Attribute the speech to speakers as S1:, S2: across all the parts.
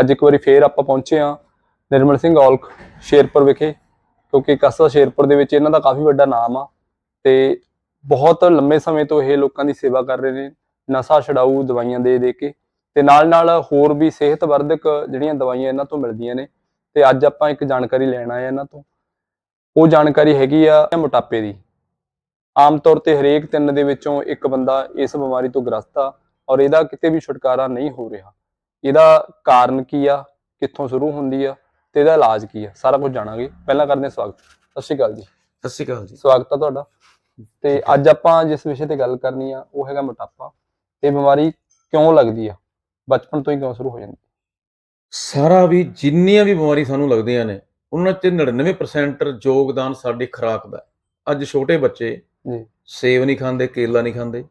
S1: ਅੱਜ ਇੱਕ ਵਾਰੀ ਫੇਰ ਆਪਾਂ ਪਹੁੰਚੇ ਆ ਨਿਰਮਲ ਸਿੰਘ ਔਲਖ ਸ਼ੇਰਪੁਰ ਵਿਖੇ, ਕਿਉਂਕਿ ਕਸਬਾ ਸ਼ੇਰਪੁਰ ਦੇ ਵਿੱਚ ਇਹਨਾਂ ਦਾ ਕਾਫੀ ਵੱਡਾ ਨਾਮ ਆ ਤੇ ਬਹੁਤ ਲੰਮੇ ਸਮੇਂ ਤੋਂ ਇਹ ਲੋਕਾਂ ਦੀ ਸੇਵਾ ਕਰ ਰਹੇ ਨੇ, ਨਸ਼ਾ ਛਡਾਊ ਦਵਾਈਆਂ ਦੇ ਦੇ ਕੇ ਤੇ ਨਾਲ ਨਾਲ ਹੋਰ ਵੀ ਸਿਹਤ ਵਰਧਕ ਜਿਹੜੀਆਂ ਦਵਾਈਆਂ ਇਹਨਾਂ ਤੋਂ ਮਿਲਦੀਆਂ ਨੇ ਤੇ ਅੱਜ ਆਪਾਂ ਇੱਕ ਜਾਣਕਾਰੀ ਲੈਣ ਆਏ ਆ ਇਹਨਾਂ ਤੋਂ। ਉਹ ਜਾਣਕਾਰੀ ਹੈਗੀ ਆ ਮੋਟਾਪੇ ਦੀ। ਆਮ ਤੌਰ ਤੇ ਹਰੇਕ ਤਿੰਨ ਦੇ ਵਿੱਚੋਂ ਇੱਕ ਬੰਦਾ ਇਸ ਬਿਮਾਰੀ ਤੋਂ ਗ੍ਰਸਤ ਆ ਔਰ ਇਹਦਾ ਕਿਤੇ ਵੀ ਛੁਟਕਾਰਾ ਨਹੀਂ ਹੋ ਰਿਹਾ। ਇਹਦਾ ਕਾਰਨ ਕੀ ਆ? ਕਿੱਥੋਂ ਸ਼ੁਰੂ ਹੁੰਦੀ ਆ? ਤੇ ਇਹਦਾ ਇਲਾਜ ਕੀ ਆ? ਸਾਰਾ ਕੁਝ ਜਾਣਾਂਗੇ। ਪਹਿਲਾਂ ਕਰਦੇ ਹਾਂ ਸਵਾਗਤ। ਸਤਿ ਸ਼੍ਰੀ ਅਕਾਲ ਜੀ।
S2: ਸਤਿ ਸ਼੍ਰੀ ਅਕਾਲ ਜੀ।
S1: ਸਵਾਗਤ ਆ ਤੁਹਾਡਾ। ਤੇ ਅੱਜ ਆਪਾਂ ਜਿਸ ਵਿਸ਼ੇ ਤੇ ਗੱਲ ਕਰਨੀ ਆ ਉਹ ਹੈਗਾ ਮੋਟਾਪਾ। ਇਹ ਬਿਮਾਰੀ ਕਿਉਂ ਲੱਗਦੀ ਆ? ਬਚਪਨ ਤੋਂ ਹੀ ਕਿਉਂ ਸ਼ੁਰੂ ਹੋ ਜਾਂਦੀ?
S2: ਸਾਰਾ ਵੀ ਜਿੰਨੀਆਂ ਵੀ ਬਿਮਾਰੀ ਸਾਨੂੰ ਲੱਗਦੀਆਂ ਨੇ ਉਹਨਾਂ 'ਚ 99% ਯੋਗਦਾਨ ਸਾਡੀ ਖੁਰਾਕ ਦਾ। ਅੱਜ ਛੋਟੇ ਬੱਚੇ
S1: ਜੀ।
S2: ਸੇਬ ਨਹੀਂ ਖਾਂਦੇ ਕੇਲਾ ਨਹੀਂ ਖਾਂਦੇ।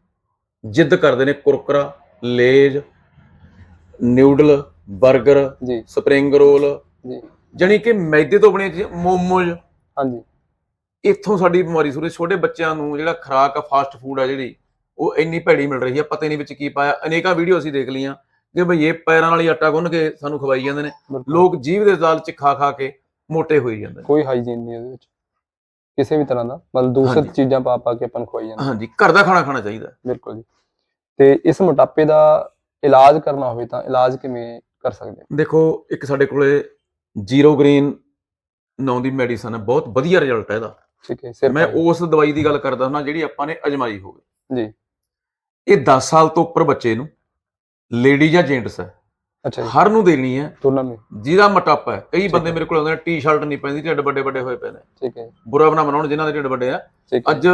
S2: ਜਿੱਦ ਕਰਦੇ ਨੇ ਕੁਰਕਰਾ ਲੇਜ ਨਿਊਡਲ 버ਗਰ
S1: ਜੀ।
S2: ਸਪਰਿੰਗ ਰੋਲ
S1: ਜੀ।
S2: ਜਾਣੀ ਕਿ ਮੈਦੇ ਤੋਂ ਬਣੇ ਮੋਮੋਜ਼।
S1: ਹਾਂਜੀ।
S2: ਇੱਥੋਂ ਸਾਡੀ ਬਿਮਾਰੀ ਸ਼ੁਰੂ ਛੋਟੇ ਬੱਚਿਆਂ ਨੂੰ ਜਿਹੜਾ ਖੁਰਾਕ ਆ ਫਾਸਟ ਫੂਡ ਆ ਜਿਹੜੀ ਉਹ ਇੰਨੀ ਭੈੜੀ ਮਿਲ ਰਹੀ ਆ ਪਤਾ ਨਹੀਂ ਵਿੱਚ ਕੀ ਪਾਇਆ। ਅਨੇਕਾਂ ਵੀਡੀਓ ਅਸੀਂ ਦੇਖ ਲਈਆਂ ਕਿ ਭਈ ਇਹ ਪੈਰਾਂ ਹੀ ਆਟਾ ਗੁੰਨ ਕੇ ਸਾਨੂੰ ਖਵਾਈ ਜਾਂਦੇ ਨੇ। ਲੋਕ ਜੀਭ ਦੇ ਜ਼ਾਲ ਚ ਖਾ ਖਾ ਕੇ ਮੋਟੇ ਹੋਈ ਜਾਂਦੇ ਨੇ।
S1: ਕੋਈ ਹਾਈਜੀਨ ਨਹੀਂ ਇਹਦੇ ਵਿੱਚ। ਕਿਸੇ ਵੀ ਤਰ੍ਹਾਂ ਦਾ ਮਤਲਬ ਦੂਸਰੇ। ਚੀਜ਼ਾਂ ਪਾ ਪਾ ਕੇ ਆਪਾਂ ਖਵਾਈ ਜਾਂਦੇ
S2: ਹਾਂਜੀ ਘਰ ਦਾ ਖਾਣਾ ਖਾਣਾ ਚਾਹੀਦਾ।
S1: ਬਿਲਕੁਲ ਜੀ। ਤੇ ਇਸ ਮੋਟਾਪੇ ਦਾ ਇਲਾਜ ਕਰਨਾ ਹੋਵੇ ਤਾਂ ਇਲਾਜ ਕਿਵੇਂ ਕਰ ਸਕਦੇ ਹਾਂ?
S2: ਦੇਖੋ ਇੱਕ ਸਾਡੇ ਕੋਲੇ ਜ਼ੀਰੋ ਗ੍ਰੀਨ ਨਾਂ ਦੀ ਮੈਡੀਸਨ ਹੈ ਬਹੁਤ ਵਧੀਆ ਰਿਜ਼ਲਟ ਹੈ ਇਹਦਾ।
S1: ਠੀਕ ਹੈ ਸਿਰ
S2: ਮੈਂ। ਉਸ ਦਵਾਈ ਦੀ ਗੱਲ ਕਰਦਾ ਹਾਂ ਜਿਹੜੀ ਆਪਾਂ ਨੇ ਅਜਮਾਈ ਹੋਵੇ।
S1: ਜੀ।
S2: ਇਹ 10 ਸਾਲ ਤੋਂ ਉੱਪਰ ਬੱਚੇ ਨੂੰ ਲੇਡੀ ਜਾਂ ਜੈਂਟਸ ਹੈ।
S1: ਅੱਛਾ ਜੀ।
S2: ਹਰ ਨੂੰ ਦੇਣੀ ਹੈ।
S1: ਦੋਨਾਂ ਨੂੰ।
S2: ਜਿਹਦਾ ਮੋਟਾਪਾ ਹੈ ਕਈ ਬੰਦੇ। ਮੇਰੇ ਕੋਲ ਆਉਂਦੇ ਨੇ ਟੀ-ਸ਼ਰਟ ਨਹੀਂ ਪੈਂਦੀ ਢਿੱਡ ਵੱਡੇ ਵੱਡੇ ਹੋਏ ਪਏ ਨੇ।
S1: ਠੀਕ ਹੈ।
S2: ਬੁਰਾ ਬਣਾ ਬਣਾਉਣ ਜਿਨ੍ਹਾਂ ਦੇ ਢਿੱਡ ਵੱਡੇ ਆ। ਅੱਜ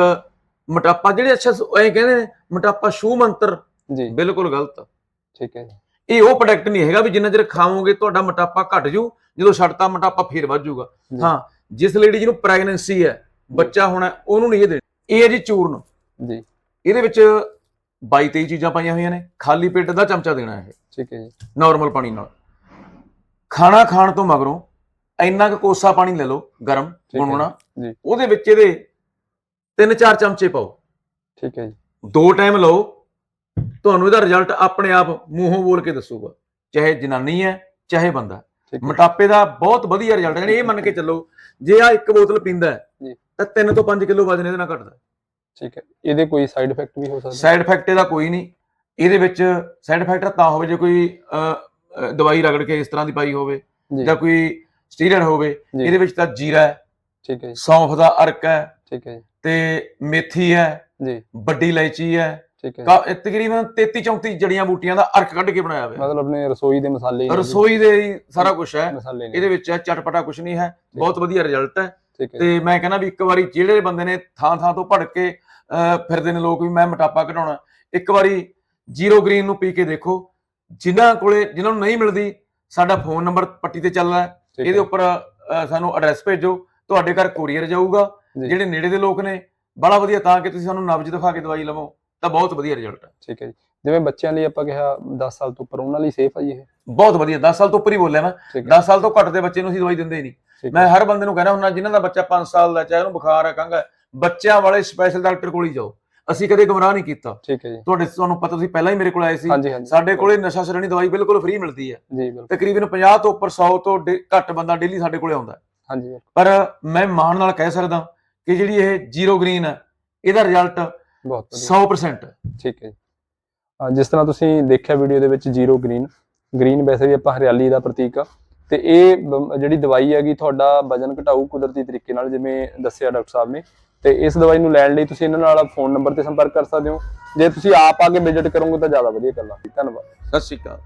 S2: ਮੋਟਾਪਾ ਜਿਹੜੇ ਅੱਛਾ ਐ ਕਹਿੰਦੇ ਨੇ ਮੋਟਾਪਾ ਸ਼ੂ ਮੰਤਰ
S1: ਜੀ।
S2: ਬਿਲਕੁਲ ਗਲਤ।
S1: ਠੀਕ ਹੈ ਜੀ।
S2: ਇਹ ਉਹ ਪ੍ਰੋਡਕਟ ਨਹੀਂ ਹੈਗਾ ਵੀ ਜਿੰਨਾ ਚਿਰ ਖਾਓਗੇ ਤੁਹਾਡਾ ਮੋਟਾਪਾ ਘਟ ਜੂ ਜਦੋਂ ਛੱਡਤਾ ਮੋਟਾਪਾ ਫੇਰ ਵੱਧ ਜਾਊਗਾ
S1: ਜੀ।
S2: ਹਾਂ ਜਿਸ ਲੇਡੀ ਜਿਹਨੂੰ ਪ੍ਰੈਗਨੈਂਸੀ ਹੈ ਬੱਚਾ ਹੋਣਾ ਉਹਨੂੰ ਨਹੀਂ ਇਹ ਦੇਣਾ। ਇਹ ਹੈ ਜੀ ਚੂਰਨ।
S1: ਜੀ।
S2: ਇਹਦੇ ਵਿੱਚ 22 23 ਚੀਜ਼ਾਂ ਪਾਈਆਂ ਹੋਈਆਂ ਨੇ ਖਾਲੀ ਪੇਟ ਦਾ ਚਮਚਾ ਦੇਣਾ ਇਹ।
S1: ਠੀਕ ਹੈ ਜੀ।
S2: ਨਾਰਮਲ ਪਾਣੀ ਨਾਲ। ਖਾਣਾ ਖਾਣ ਤੋਂ ਮਗਰੋਂ ਇੰਨਾ ਕੁ ਕੋਸਾ ਪਾਣੀ ਲੈ ਲਓ ਗਰਮ
S1: ਹੈ।
S2: ਗੁਣਗੁਣਾ।
S1: ਜੀ।
S2: ਉਹਦੇ ਵਿੱਚ ਇਹਦੇ ਤਿੰਨ ਚਾਰ ਚਮਚੇ ਪਾਓ।
S1: ਠੀਕ ਹੈ ਜੀ।
S2: ਦੋ ਟਾਈਮ ਲਓ ਤੁਹਾਨੂੰ ਇਹਦਾ ਰਿਜ਼ਲਟ ਆਪਣੇ ਆਪ ਮੂੰਹੋਂ ਬੋਲ ਕੇ ਦੱਸੂਗਾ ਚਾਹੇ ਜਨਾਨੀ ਹੈ ਚਾਹੇ ਬੰਦਾ ਮੋਟਾਪੇ ਦਾ ਬਹੁਤ ਵਧੀਆ ਰਿਜ਼ਲਟ ਹੈ। ਇਹ ਮੰਨ ਕੇ ਚੱਲੋ ਜੇ ਆ ਇੱਕ ਬੋਤਲ ਪੀਂਦਾ ਹੈ। ਤਾਂ 3 ਤੋਂ 5 ਕਿਲੋ ਵਜ਼ਨ ਇਹਦੇ ਨਾਲ ਘਟਦਾ
S1: ਠੀਕ ਹੈ। ਇਹਦੇ ਕੋਈ ਸਾਈਡ ਇਫੈਕਟ ਵੀ ਹੋ ਸਕਦਾ?
S2: ਸਾਈਡ ਇਫੈਕਟ ਇਹਦਾ ਕੋਈ ਨਹੀਂ। ਇਹਦੇ ਵਿੱਚ ਸਾਈਡ ਇਫੈਕਟ ਤਾਂ ਹੋਵੇ ਜੇ ਕੋਈ ਦਵਾਈ ਰਗੜ ਕੇ ਇਸ ਤਰ੍ਹਾਂ ਦੀ ਪਾਈ ਹੋਵੇ
S1: ਜੀ।
S2: ਕੋਈ ਸਟੀਰੋਇਡ ਹੋਵੇ ਇਹਦੇ ਵਿੱਚ ਤਾਂ ਜੀਰਾ ਹੈ
S1: ਠੀਕ ਹੈ
S2: ਸੌਂਫ ਦਾ ਅਰਕ ਹੈ
S1: ਠੀਕ ਹੈ
S2: ਤੇ ਮੇਥੀ ਹੈ
S1: ਜੀ।
S2: ਵੱਡੀ ਇਲਾਇਚੀ ਹੈ
S1: ਠੀਕ ਹੈ।
S2: ਇਹ ਤਕਰੀਬਨ 33 34 ਜੜੀਆਂ ਬੂਟੀਆਂ ਦਾ ਅਰਕ ਕੱਢ ਕੇ ਬਣਾਇਆ ਹੋਇਆ।
S1: ਮਤਲਬ ਆਪਣੇ ਰਸੋਈ ਦੇ ਮਸਾਲੇ ਹੀ
S2: ਰਸੋਈ ਦੇ ਹੀ ਸਾਰਾ ਕੁਝ ਹੈ।
S1: ਮਸਾਲੇ ਨੇ।
S2: ਇਹਦੇ ਵਿੱਚ ਹੈ ਚਟਪਟਾ ਕੁਝ ਨਹੀਂ ਹੈ। ਬਹੁਤ ਵਧੀਆ ਰਿਜ਼ਲਟ ਹੈ। ਤੇ ਮੈਂ ਕਹਿੰਦਾ ਵੀ ਇੱਕ ਵਾਰੀ ਜਿਹੜੇ ਬੰਦੇ ਨੇ ਥਾਂ ਥਾਂ ਤੋਂ ਭੜਕ ਕੇ ਫਿਰਦੇ ਨੇ ਲੋਕ ਵੀ ਮੈਂ ਮੋਟਾਪਾ ਘਟਾਉਣਾ। ਇੱਕ ਵਾਰੀ ਜ਼ੀਰੋ ਗ੍ਰੀਨ ਨੂੰ ਪੀ ਕੇ ਦੇਖੋ। ਜਿਨ੍ਹਾਂ ਕੋਲੇ ਜਿਨ੍ਹਾਂ ਨੂੰ ਨਹੀਂ ਮਿਲਦੀ ਸਾਡਾ ਫੋਨ ਨੰਬਰ ਪੱਟੀ ਤੇ ਚੱਲਦਾ ਹੈ।
S1: ਠੀਕ
S2: ਇਹਦੇ ਉੱਪਰ ਸਾਨੂੰ ਐਡਰੈਸ ਭੇਜੋ। ਤੁਹਾਡੇ ਘਰ ਕੋਰੀਅਰ ਜਾਊਗਾ। ਜਿਹੜੇ ਨੇੜੇ ਦੇ ਲੋਕ ਨੇ ਬੜਾ ਵਧੀਆ ਤਾਂ ਕਿ ਤੁਸੀਂ ਸਾਨੂੰ ਨਬਜ ਦਿਖਾ ਕੇ ਦਵਾਈ ਲਵੋ। ਤਾਂ ਬਹੁਤ ਵਧੀਆ ਰਿਜ਼ਲਟ ਹੈ
S1: ਠੀਕ ਹੈ ਜੀ। ਜਿਵੇਂ ਬੱਚਿਆਂ ਲਈ ਆਪਾਂ ਕਿਹਾ 10 ਸਾਲ ਤੋਂ ਉੱਪਰ ਉਹਨਾਂ ਲਈ ਸੇਫ ਆ ਜੀ ਇਹ।
S2: ਬਹੁਤ ਵਧੀਆ 10 ਸਾਲ ਤੋਂ ਉੱਪਰ ਹੀ ਬੋਲਿਆ ਮੈਂ।
S1: ਠੀਕ ਹੈ
S2: 10 ਸਾਲ ਤੋਂ ਘੱਟ ਦੇ ਬੱਚੇ ਨੂੰ ਅਸੀਂ ਦਵਾਈ ਦਿੰਦੇ ਹੀ ਨਹੀਂ ਮੈਂ
S1: ਹੈ
S2: ਹਰ ਬੰਦੇ ਨੂੰ ਕਹਿਣਾ ਹੁੰਦਾ ਜਿਨ੍ਹਾਂ ਦਾ ਬੱਚਾ 5 ਸਾਲ ਦਾ ਚਾਹੇ ਉਹਨੂੰ ਬੁਖਾਰ ਹੈ ਹੈ ਬੱਚਿਆਂ ਵਾਲੇ ਸਪੈਸ਼ਲ ਡਾਕਟਰ ਕੋਲ ਹੀ ਜਾਓ। ਅਸੀਂ ਕਦੇ ਗੁੰਮਰਾਹ ਨਹੀਂ ਕੀਤਾ।
S1: ਠੀਕ ਹੈ ਜੀ।
S2: ਤੁਹਾਡੇ ਤੁਹਾਨੂੰ ਪਤਾ ਤੁਸੀਂ ਪਹਿਲਾਂ ਹੀ ਮੇਰੇ ਕੋਲ ਆਏ ਸੀ। ਸਾਡੇ ਕੋਲੇ ਨਸ਼ਾ ਛਡਾਣੀ ਦਵਾਈ ਬਿਲਕੁਲ ਫ੍ਰੀ ਮਿਲਦੀ ਹੈ।
S1: ਜੀ ਬਿਲਕੁਲ।
S2: ਤਕਰੀਬਨ 50 ਤੋਂ ਉੱਪਰ 100 ਤੋਂ ਘੱਟ ਬੰਦਾ ਡੇਲੀ ਸਾਡੇ ਕੋਲੇ ਆਉਂਦਾ। ਹੈ।
S1: ਹਾਂਜੀ
S2: ਪਰ ਮੈਂ ਮਾਣ ਨਾਲ ਕਹਿ ਸਕਦਾ ਕਿ ਜਿਹੜੀ ਇਹ ਜ਼ੀਰੋ ਗ੍ਰੀਨ ਹੈ ਇਹਦਾ ਰਿਜ਼ਲਟ
S1: ਬਹੁਤ ਵਧੀਆ।
S2: 100% ਹੈ
S1: ਠੀਕ ਹੈ ਜੀ। ਜਿਸ ਤਰ੍ਹਾਂ ਤੁਸੀਂ ਦੇਖਿਆ ਵੀਡੀਓ ਦੇ ਵਿੱਚ ਜ਼ੀਰੋ ਗ੍ਰੀਨ। ਗ੍ਰੀਨ ਵੈਸੇ ਵੀ ਆਪਾਂ ਹਰਿਆਲੀ ਦਾ ਪ੍ਰਤੀਕ ਆ। ਤੇ ਇਹ ਬ- ਜਿਹੜੀ ਦਵਾਈ ਹੈਗੀ ਤੁਹਾਡਾ ਵਜਨ ਘਟਾਊ ਕੁਦਰਤੀ ਤਰੀਕੇ ਨਾਲ ਜਿਵੇਂ ਦੱਸਿਆ ਡਾਕਟਰ ਸਾਹਿਬ ਨੇ। ਤੇ ਇਸ ਦਵਾਈ ਨੂੰ ਲੈਣ ਲਈ ਤੁਸੀਂ ਇਹਨਾਂ ਨਾਲ ਫੋਨ ਨੰਬਰ ਤੇ ਸੰਪਰਕ ਕਰ ਸਕਦੇ ਹੋ। ਜੇ ਤੁਸੀਂ ਆਪ ਆ ਕੇ ਵਿਜ਼ਿਟ ਕਰੋਗੇ ਤਾਂ ਜ਼ਿਆਦਾ ਵਧੀਆ ਗੱਲ ਆ। ਧੰਨਵਾਦ।
S2: ਸਤਿ ਸ਼੍ਰੀ ਅਕਾਲ।